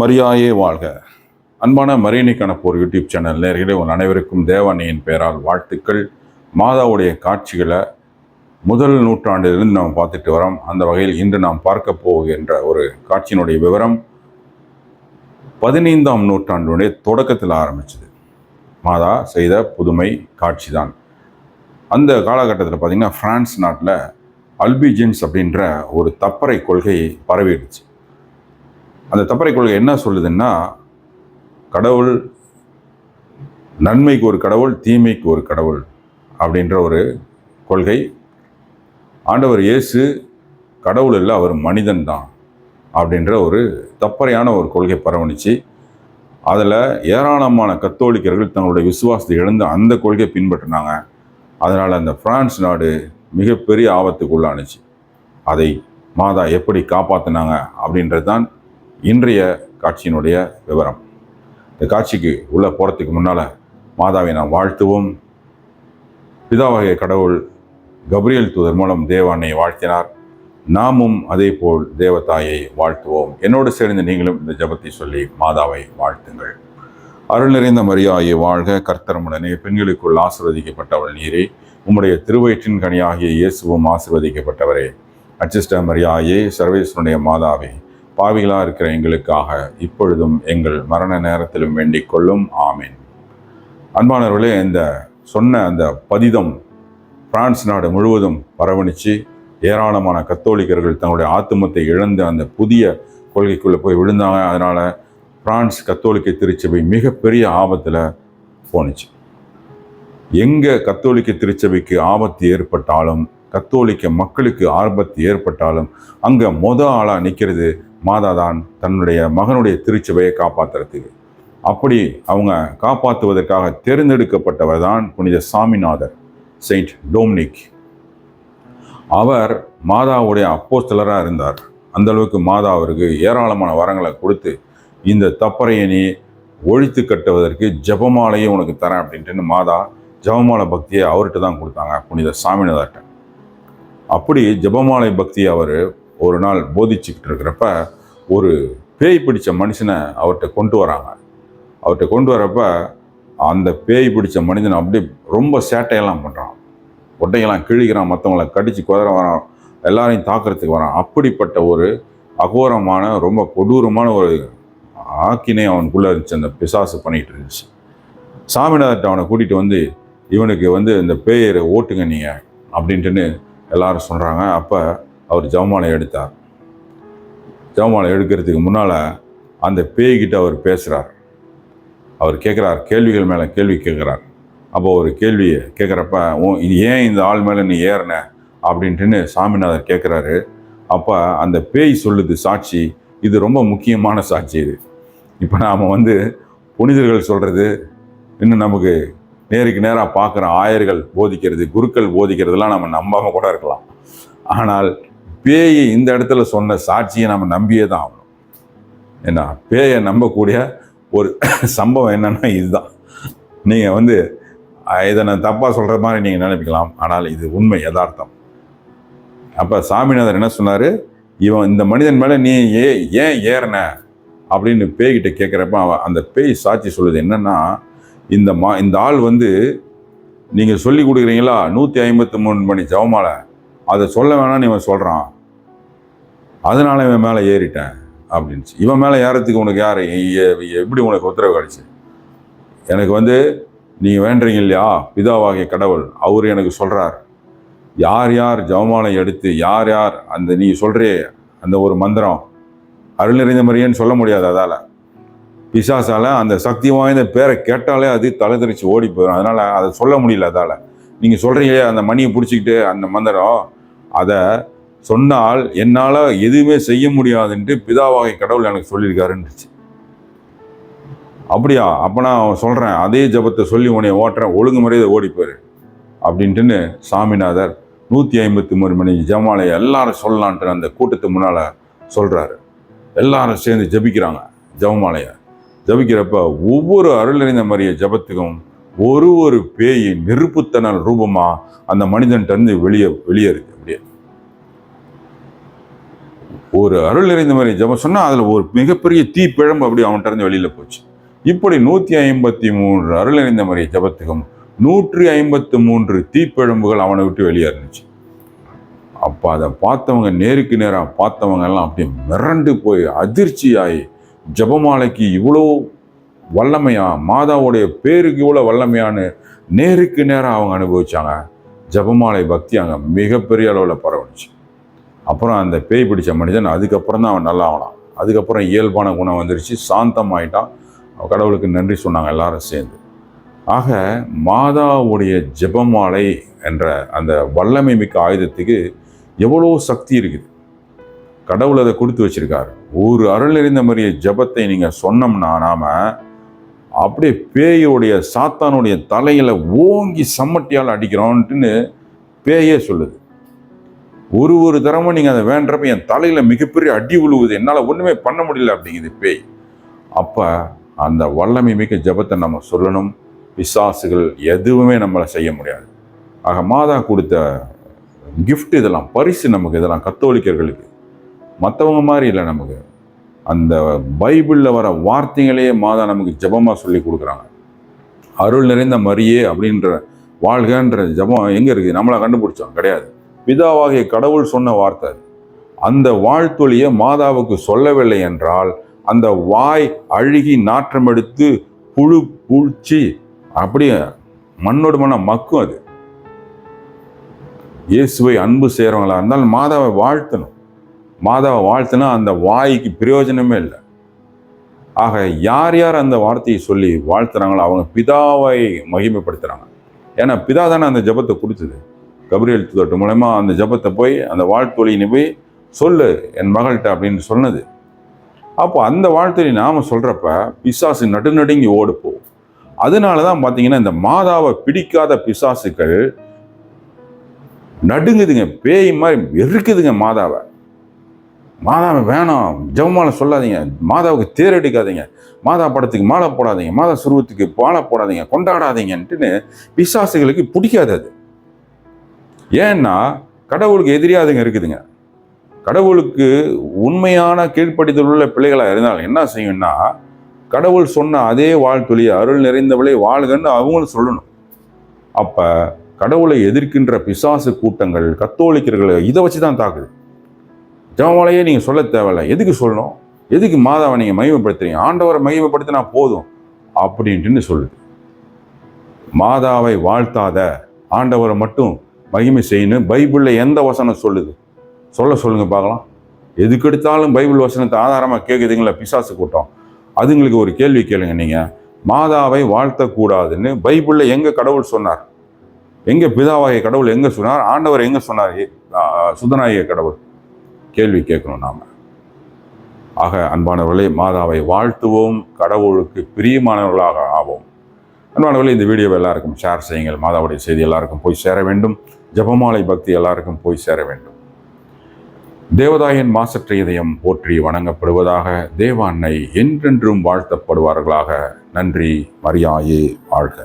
மரியாயே வாழ்க. அன்பான மரியணி கணப்போர் யூடியூப் சேனல் நேர்களே உங்கள் அனைவருக்கும் தேவானையின் பெயரால் வாழ்த்துக்கள். மாதாவுடைய காட்சிகளை முதல் நூற்றாண்டிலிருந்து நாம் பார்த்துட்டு வரோம். அந்த வகையில் இன்று நாம் பார்க்க போகின்ற ஒரு காட்சியினுடைய விவரம் பதினைந்தாம் நூற்றாண்டுடைய தொடக்கத்தில் ஆரம்பிச்சது. மாதா செய்த புதுமை காட்சி தான் அந்த காலகட்டத்தில் பார்த்திங்கன்னா ஃப்ரான்ஸ் நாட்டில் அல்பிஜென்ஸ் அப்படின்ற ஒரு தப்பறை கொள்கை பரவிடுச்சு. அந்த தப்பறை கொள்கை என்ன சொல்லுதுன்னா கடவுள் நன்மைக்கு ஒரு கடவுள் தீமைக்கு ஒரு கடவுள் அப்படின்ற ஒரு கொள்கை. ஆண்டவர் இயேசு கடவுள் இல்லை அவர் மனிதன் தான் அப்படின்ற ஒரு தப்பறையான ஒரு கொள்கை பரவணிச்சு. அதில் ஏராளமான கத்தோலிக்கர்கள் தங்களுடைய விசுவாசத்தை இழந்து அந்த கொள்கையை பின்பற்றினாங்க. அதனால் அந்த பிரான்ஸ் நாடு மிகப்பெரிய ஆபத்துக்குள்ளானுச்சு. அதை மாதா எப்படி காப்பாற்றினாங்க அப்படின்றது தான் இன்றைய காட்சியினுடைய விவரம். இந்த காட்சிக்கு உள்ளே போகிறதுக்கு முன்னால் மாதாவை நாம் வாழ்த்துவோம். பிதாவாகிய கடவுள் கப்ரியல் தூதர் மூலம் தேவானை வாழ்த்தினார். நாமும் அதே போல் தேவதாயை வாழ்த்துவோம். என்னோடு சேர்ந்து நீங்களும் இந்த ஜெபத்தை சொல்லி மாதாவை வாழ்த்துங்கள். அருள் நிறைந்த மரியாயை வாழ்க. கர்த்தரமுடனே பெண்களுக்குள் ஆசிர்வதிக்கப்பட்டவள் நீரே. உம்முடைய திருவயிற்றின் கனியாகிய இயேசுவும் ஆசிர்வதிக்கப்பட்டவரே. அச்சிஷ்ட மரியாயே சர்வேஸ்வருடைய மாதாவே. பாவிகளாக இருக்கிற எங்களுக்காக இப்பொழுதும் எங்கள் மரண நேரத்திலும் வேண்டிக் கொள்ளும். ஆமீன். அன்பானவர்களே இந்த சொன்ன அந்த பதிதம் பிரான்ஸ் நாடு முழுவதும் பரவணிச்சு ஏராளமான கத்தோலிக்கர்கள் தங்களுடைய ஆத்துமத்தை இழந்து அந்த புதிய கொள்கைக்குள்ளே போய் விழுந்தாங்க. அதனால் பிரான்ஸ் கத்தோலிக்க திருச்சபை மிகப்பெரிய ஆபத்தில் போணுச்சு எங்கே கத்தோலிக்க திருச்சபைக்கு ஆபத்து ஏற்பட்டாலும் கத்தோலிக்க மக்களுக்கு ஆபத்து ஏற்பட்டாலும் அங்கே மொத ஆளாக நிற்கிறது மாதா தான் தன்னுடைய மகனுடைய திருச்சபையை காப்பாற்றுறதுக்கு அப்படி அவங்க காப்பாற்றுவதற்காக தேர்ந்தெடுக்கப்பட்டவர் தான் புனித சாமிநாதர் செயின்ட் டோம்னிக் அவர் மாதாவுடைய அப்போஸ்தலராக இருந்தார். அந்தளவுக்கு மாதா அவருக்கு ஏராளமான வரங்களை கொடுத்து இந்த தப்பறையை நீ ஒழித்து கட்டுவதற்கு ஜெபமாலையை உனக்கு தரேன் அப்படின்ட்டு மாதா ஜெபமாலை பக்தியை அவர்கிட்ட தான் கொடுத்தாங்க புனித சாமிநாதர்கிட்ட. அப்படி ஜெபமாலை பக்தி அவர் ஒரு நாள் போதிச்சுக்கிட்டு இருக்கிறப்ப ஒரு பேய் பிடிச்ச மனுஷனை அவர்கிட்ட கொண்டு வராங்க. அவர்கிட்ட கொண்டு வரப்ப அந்த பேய் பிடிச்ச மனிதன் அப்படியே ரொம்ப சேட்டையெல்லாம் பண்ணுறான் ஒட்டையெல்லாம் கிழிக்கிறான் மற்றவங்கள கடித்து குதிர வரான் எல்லாரையும் தாக்குறதுக்கு வரான். அப்படிப்பட்ட ஒரு அகோரமான ரொம்ப கொடூரமான ஒரு ஆக்கினை அவனுக்குள்ளே இருந்துச்சு. அந்த பிசாசு பண்ணிகிட்டு இருந்துச்சு. சாமிநாதர்கிட்ட அவனை கூட்டிகிட்டு வந்து இவனுக்கு வந்து இந்த பேயரை ஓட்டுங்க நீங்கள் அப்படின்ட்டுன்னு எல்லாரும் சொல்கிறாங்க அப்போ அவர் ஜவமானம் எடுத்தார். ஜவமானம் எடுக்கிறதுக்கு முன்னால் அந்த பேய்கிட்ட அவர் பேசுகிறார் அவர் கேட்குறார் கேள்விகள் மேலே கேள்வி கேட்குறார் அப்போ ஒரு கேள்வியை கேட்குறப்ப ஓ இது ஏன் இந்த ஆள் மேலே நீ ஏறின? அப்படின்ட்டுன்னு சாமிநாதர் கேட்குறாரு அப்போ அந்த பேய் சொல்லுது சாட்சி இது ரொம்ப முக்கியமான சாட்சி இது. இப்போ நாம் வந்து புனிதர்கள் சொல்கிறது இன்னும் நமக்கு நேருக்கு நேராக பார்க்குற ஆயர்கள் போதிக்கிறது குருக்கள் போதிக்கிறதுலாம் நம்ம நம்பாமல் கூட இருக்கலாம். ஆனால் பேய் இந்த இடத்துல சொன்ன சாட்சியை நம்ம நம்பியே தான் ஆகணும். ஏன்னா பேயை நம்பக்கூடிய ஒரு சம்பவம் என்னன்னா இதுதான். நீங்கள் வந்து இதை நான் தப்பாக சொல்கிற மாதிரி நீங்கள் நினைப்பிக்கலாம் ஆனால் இது உண்மை யதார்த்தம். அப்போ சாமிநாதர் என்ன சொன்னார்? இவன் இந்த மனிதன் மேலே நீ ஏ ஏன் ஏறின? அப்படின்னு பேய்கிட்ட கேட்குறப்ப அவன் அந்த பேய் சாட்சி சொல்லுது என்னன்னா இந்த மா இந்த ஆள் வந்து நீங்கள் சொல்லி கொடுக்குறீங்களா? நூற்றி ஐம்பத்தி மூணு மணி ஜவமாலை அதை சொல்ல வேணாம்னு இவன் சொல்கிறான் அதனால இவன் மேலே ஏறிட்டேன் அப்படின்ச்சு இவன் மேலே ஏறத்துக்கு உனக்கு யார்? எப்படி உனக்கு உத்தரவு கிடைச்சு? எனக்கு வந்து நீங்கள் வேண்டுறீங்க இல்லையா? பிதாவாகிய கடவுள் அவர் எனக்கு சொல்கிறார் யார் யார் ஜவமாலை எடுத்து யார் யார் அந்த நீ சொல்கிறே அந்த ஒரு மந்திரம் அருள் நிறைந்த மாதிரியேன்னு சொல்ல முடியாது அதால். பிசாசால் அந்த சக்தி வாய்ந்த பேரை கேட்டாலே அது தலை தெரிச்சு ஓடி போயிடும் அதனால் அதை சொல்ல முடியல அதால். நீங்கள் சொல்கிறீங்களே அந்த மணியை பிடிச்சிக்கிட்டு அந்த மந்திரம் அதை சொன்னால் என்னால் எதுவுமே செய்ய முடியாதுன்ட்டு பிதாவாகை கடவுள் எனக்கு சொல்லியிருக்காருன்னுச்சு அப்படியா? அப்போ நான் அவன் சொல்கிறேன் அதே ஜபத்தை சொல்லி உன்னை ஓட்டுறேன் ஒழுங்கு முறையை ஓடிப்பார். அப்படின்ட்டுன்னு சாமிநாதர் நூற்றி ஐம்பத்தி மூணு மணி ஜமாலை எல்லாரும் சொல்லலான்ட்டு அந்த கூட்டத்து முன்னால் சொல்கிறாரு எல்லாரும் சேர்ந்து ஜபிக்கிறாங்க ஜபமாலையை. ஜபிக்கிறப்ப ஒவ்வொரு அருள் நிறைந்த மரிய ஜபத்துக்கும் ஒரு ஒரு பேய் நெருப்புத்தனல் ரூபமாக அந்த மனிதன்ட்டு இருந்து வெளியே வெளியே இருக்கு அப்படியே. ஒரு அருள் நிறைந்த மாதிரி ஜெபம் சொன்னால் அதில் ஒரு மிகப்பெரிய தீ பிழம்பு அப்படி அவன்கிட்ட இருந்து வெளியில் போச்சு. இப்படி நூற்றி ஐம்பத்தி மூன்று அருள் நிறைந்த மாதிரி ஜபத்துக்கும் நூற்றி ஐம்பத்து மூன்று தீப்பிழம்புகள் அவனை விட்டு வெளியே இருந்துச்சு. அப்போ அதை பார்த்தவங்க நேருக்கு நேராக பார்த்தவங்க எல்லாம் அப்படியே மிரண்டு போய் அதிர்ச்சியாகி ஜெபமாலைக்கு இவ்வளோ வல்லமையா? மாதாவுடைய பேருக்கு இவ்வளோ வல்லமையான்னு நேருக்கு நேராக அவங்க அனுபவிச்சாங்க. ஜெபமாலை பக்தி அங்கே மிகப்பெரிய அளவில் பரவணுச்சு அப்புறம் அந்த பேய் பிடிச்ச மனிதன் அதுக்கப்புறம் தான் அவன் நல்லா ஆகலாம் அதுக்கப்புறம் இயல்பான குணம் வந்துருச்சு. சாந்தமாயிட்டான். கடவுளுக்கு நன்றி சொன்னாங்க எல்லாரும் சேர்ந்து. ஆக மாதாவுடைய ஜெபமாலை என்ற அந்த வல்லமை மிக்க ஆயுதத்துக்கு எவ்வளோ சக்தி இருக்குது. கடவுள் அதை கொடுத்து வச்சிருக்காரு. ஒரு அருள் எறிந்த மாதிரியே ஜெபத்தை நீங்கள் சொன்னோம்னா நாம் அப்படியே பேயோடைய சாத்தானுடைய தலையில் ஓங்கி சம்மட்டியால் அடிக்கிறோன்ட்டுன்னு பேயே சொல்லுது. ஒரு ஒரு தரமும் நீங்கள் அதை வேண்டப்ப என் தலையில் மிகப்பெரிய அடி உழுவுது. என்னால் ஒன்றுமே பண்ண முடியல அப்படிங்குது பேய். அப்போ அந்த வல்லமை மிக்க ஜெபத்தை நம்ம சொல்லணும். பிசாசுகள் எதுவுமே நம்மளை செய்ய முடியாது. ஆக மாதா கொடுத்த கிஃப்ட் இதெல்லாம் பரிசு நமக்கு இதெல்லாம் கத்தோலிக்கர்களுக்கு. மற்றவங்க மாதிரி இல்லை நமக்கு. அந்த பைபிளில் வர வார்த்தைகளையே மாதா நமக்கு ஜெபமாக சொல்லி கொடுக்குறாங்க. அருள் நிறைந்த மரியே அப்படின்ற வாழ்கன்ற ஜெபம் எங்கே இருக்குது? நம்மளை கண்டுபிடிச்சோம். கிடையாது. பிதாவாகிய கடவுள் சொன்ன வார்த்தை அது. அந்த வாழ்த்தொழியை மாதாவுக்கு சொல்லவில்லை என்றால் அந்த வாய் அழுகி நாற்றம் எடுத்து புழு பூழ்ச்சி அப்படியே மண்ணோடு மண்ண மக்கும் அது. இயேசுவை அன்பு செய்கிறவங்களா இருந்தால் மாதாவை வாழ்த்தணும். மாதாவை வாழ்த்துனா அந்த வாய்க்கு பிரயோஜனமே இல்லை. ஆக யார் யார் அந்த வார்த்தையை சொல்லி வாழ்த்துறாங்களோ அவங்க பிதாவை மகிமைப்படுத்துகிறாங்க ஏன்னா பிதா தானே அந்த ஜெபத்தை கொடுத்தது. கபிரியல் தொட்டு மூலயமா அந்த ஜெபத்தை போய் அந்த வாழ்த்தொழியினை போய் சொல்லு என் மகள்கிட்ட அப்படின்னு சொன்னது. அப்போ அந்த வாழ்த்தொழி நாம சொல்கிறப்ப பிசாசு நடுநடுங்கி ஓடு அதனால தான் பார்த்தீங்கன்னா இந்த மாதாவை பிடிக்காத பிசாசுகள் நடுங்குதுங்க பேய் மாதிரி வெறுக்குதுங்க மாதாவை. மாதாவை வேணாம் ஜெபமாலை சொல்லாதீங்க. மாதாவுக்கு தேரடிக்காதீங்க மாதா படத்துக்கு மாலை போடாதீங்க. மாதா சுருவத்துக்கு மாலை போடாதீங்க. கொண்டாடாதீங்கன்ட்டுன்னு பிசாசுகளுக்கு பிடிக்காது அது. ஏன்னா கடவுளுக்கு எதிரியாதுங்க இருக்குதுங்க. கடவுளுக்கு உண்மையான கீழ்ப்படிதல் உள்ள பிள்ளைகளாக இருந்தால் என்ன செய்யும்னா கடவுள் சொன்ன அதே வாழ்த்தொழிய அருள் நிறைந்தவளை வாழ்கன்னு அவங்களும் சொல்லணும். அப்போ கடவுளை எதிர்க்கின்ற பிசாசு கூட்டங்கள் கத்தோலிக்கர்களை இதை வச்சு தான் தாக்குது. ஜெபமாலையே நீங்கள் சொல்ல தேவையில்ல. எதுக்கு சொல்லணும்? எதுக்கு மாதாவை நீங்கள் மகிமைப்படுத்துறீங்க? ஆண்டவரை மகிமைப்படுத்தினா போதும் அப்படின்ட்டுன்னு சொல்லுது. மாதாவை வாழ்த்தாத ஆண்டவரை மட்டும் மகிமை செய்யணும் பைபிளில் எந்த வசனம் சொல்லுது? சொல்ல சொல்லுங்கள் பார்க்கலாம். எதுக்கு எடுத்தாலும் பைபிள் வசனத்தை ஆதாரமாக கேட்குதுங்களா பிசாசு கூட்டம். அதுங்களுக்கு ஒரு கேள்வி கேளுங்க நீங்கள் மாதாவை வாழ்த்தக்கூடாதுன்னு பைபிளில் எங்கே கடவுள் சொன்னார்? எங்கே பிதாவாகிய கடவுள் எங்கே சொன்னார்? ஆண்டவர் எங்கே சொன்னார்? ஆ, சுதனாகிய கடவுள். கேள்வி கேட்கணும் நாம். ஆக அன்பானவர்களே மாதாவை வாழ்த்துவோம் கடவுளுக்கு பிரியமானவர்களாக ஆவோம். அன்பானவர்களே இந்த வீடியோவை எல்லாருக்கும் ஷேர் செய்யுங்கள். மாதாவுடைய செய்தி எல்லாருக்கும் போய் சேர வேண்டும். ஜெபமாலை பக்தி எல்லாருக்கும் போய் சேர வேண்டும். தேவதாயன் மாசற்ற இதயம் போற்றி வணங்கப்படுவதாக தேவ அன்னை என்றென்றும் வாழ்த்தப்படுவார்களாக. நன்றி மரியாயே வாழ்க.